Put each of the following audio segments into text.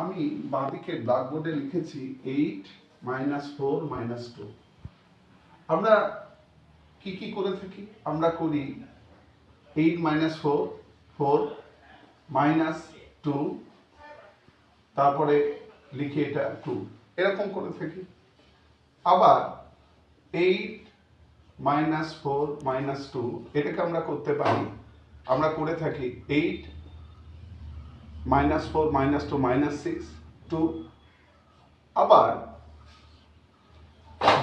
আমি বাঁদিকে ব্ল্যাকবোর্ডে লিখেছি eight minus four minus two আমরা কি কি করে থাকি? আমরা করি eight minus four four minus two তারপরে লিখি এটা টু এরকম করে থাকি। আবার eight minus four minus two এটাকে আমরা করতে পারি। আমরা করে থাকি eight minus four minus two minus six two আবার,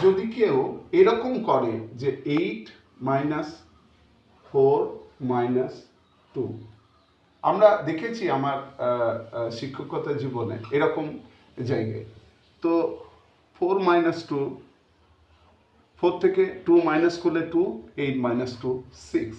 যদি কেউ এরকম করে যে eight minus four minus two আমরা দেখেছি আমার শিক্ষকতা জীবনে এরকম জায়গায়। তো ফোর মাইনাস টু ফোর থেকে টু মাইনাস করলে two eight minus two six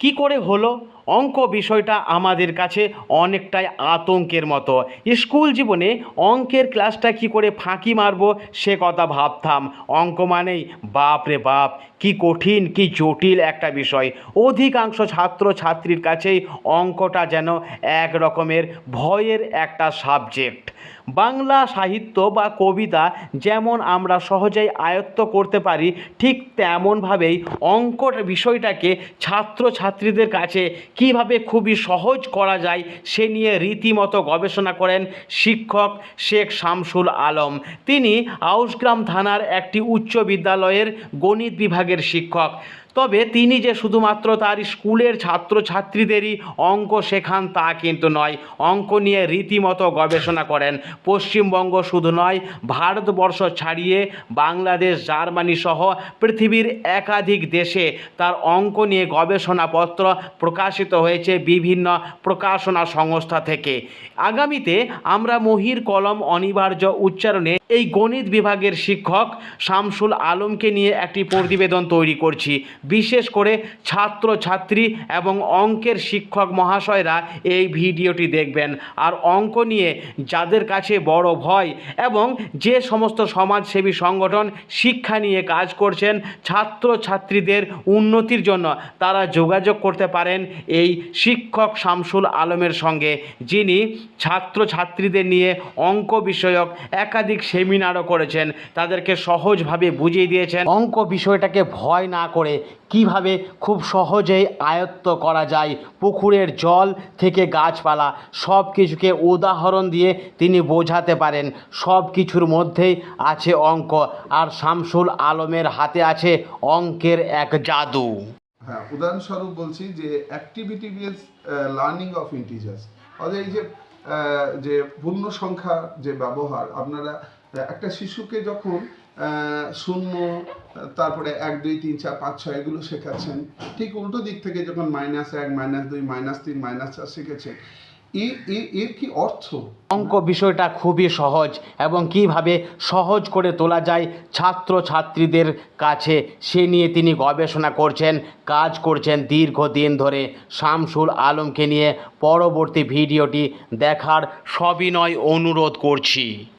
কি করে হলো? অঙ্ক বিষয়টা আমাদের কাছে অনেকটাই আতঙ্কের মতো। স্কুল জীবনে অঙ্কের ক্লাসটা কি করে ফাঁকি মারবো সে কথা ভাবতাম। অঙ্ক মানেই বাপ রে বাপ, কি কঠিন, কি জটিল একটা বিষয়। অধিকাংশ ছাত্র ছাত্রীর কাছেই অঙ্কটা যেন এক রকমের ভয়ের একটা সাবজেক্ট। বাংলা সাহিত্য বা কবিতা যেমন আমরা সহজেই আয়ত্ত করতে পারি, ঠিক তেমনভাবেই অঙ্কর বিষয়টাকে ছাত্র ছাত্রীদের কাছে কীভাবে খুবই সহজ করা যায় সে নিয়ে রীতিমতো গবেষণা করেন শিক্ষক শেখ শামসুল আলম। তিনি আউসগ্রাম থানার একটি উচ্চ বিদ্যালয়ের গণিত বিভাগের শিক্ষক। তবে তিনি যে শুধুমাত্র তার স্কুলের ছাত্রছাত্রীদেরই অঙ্ক শেখান তা কিন্তু নয়। অঙ্ক নিয়ে রীতিমতো গবেষণা করেন। পশ্চিমবঙ্গ শুধু নয়, ভারতবর্ষ ছাড়িয়ে বাংলাদেশ, জার্মানি সহ পৃথিবীর একাধিক দেশে তার অঙ্ক নিয়ে গবেষণাপত্র প্রকাশিত হয়েছে বিভিন্ন প্রকাশনা সংস্থা থেকে। আগামীতে আমরা মহির কলম অনিবার্য উচ্চারণে এই গণিত বিভাগের শিক্ষক শামসুল আলমকে নিয়ে একটি প্রতিবেদন তৈরি করছি। বিশেষ করে ছাত্র ছাত্রী এবং অঙ্কের শিক্ষক মহাশয়রা এই ভিডিওটি দেখবেন। আর অঙ্ক নিয়ে যাদের কাছে বড় ভয় এবং যে সমস্ত সমাজসেবী সংগঠন শিক্ষা নিয়ে কাজ করছেন ছাত্র ছাত্রীদের উন্নতির জন্য তারা যোগাযোগ করতে পারেন এই শিক্ষক শামসুল আলমের সঙ্গে, যিনি ছাত্র ছাত্রীদের নিয়ে অঙ্ক বিষয়ক একাধিক সেমিনারও করেছেন, তাদেরকে সহজভাবে বুঝিয়ে দিয়েছেন। অঙ্ক বিষয়টাকে ভয় না করে কীভাবে খুব সহজেই আয়ত্ত করা যায়, পুকুরের জল থেকে গাছপালা, সব কিছুকে উদাহরণ দিয়ে তিনি বোঝাতে পারেন। সব কিছুর মধ্যেই আছে অঙ্ক, আর শামসুল আলমের হাতে আছে অঙ্কের এক জাদু। হ্যাঁ উদাহরণস্বরূপ বলছি যে activity base learning of integers অর্থাৎ এই যে যে পূর্ণ সংখ্যা যে ব্যবহার, আপনারা একটা শিশুকে যখন শূন্য, তারপরে এক, দুই, তিন, চার, পাঁচ, ছয় এগুলো শেখাচ্ছেন, ঠিক উল্টো দিক থেকে যখন মাইনাস এক মাইনাস দুই মাইনাস তিন মাইনাস চার এ- এর কি অর্থ? অঙ্ক বিষয়টা খুবই সহজ এবং কীভাবে সহজ করে তোলা যায় ছাত্র ছাত্রীদের কাছে, সে নিয়ে তিনি গবেষণা করছেন, কাজ করছেন দীর্ঘদিন ধরে। শামসুল আলমকে নিয়ে পরবর্তী ভিডিওটি দেখার সবিনয় অনুরোধ করছি।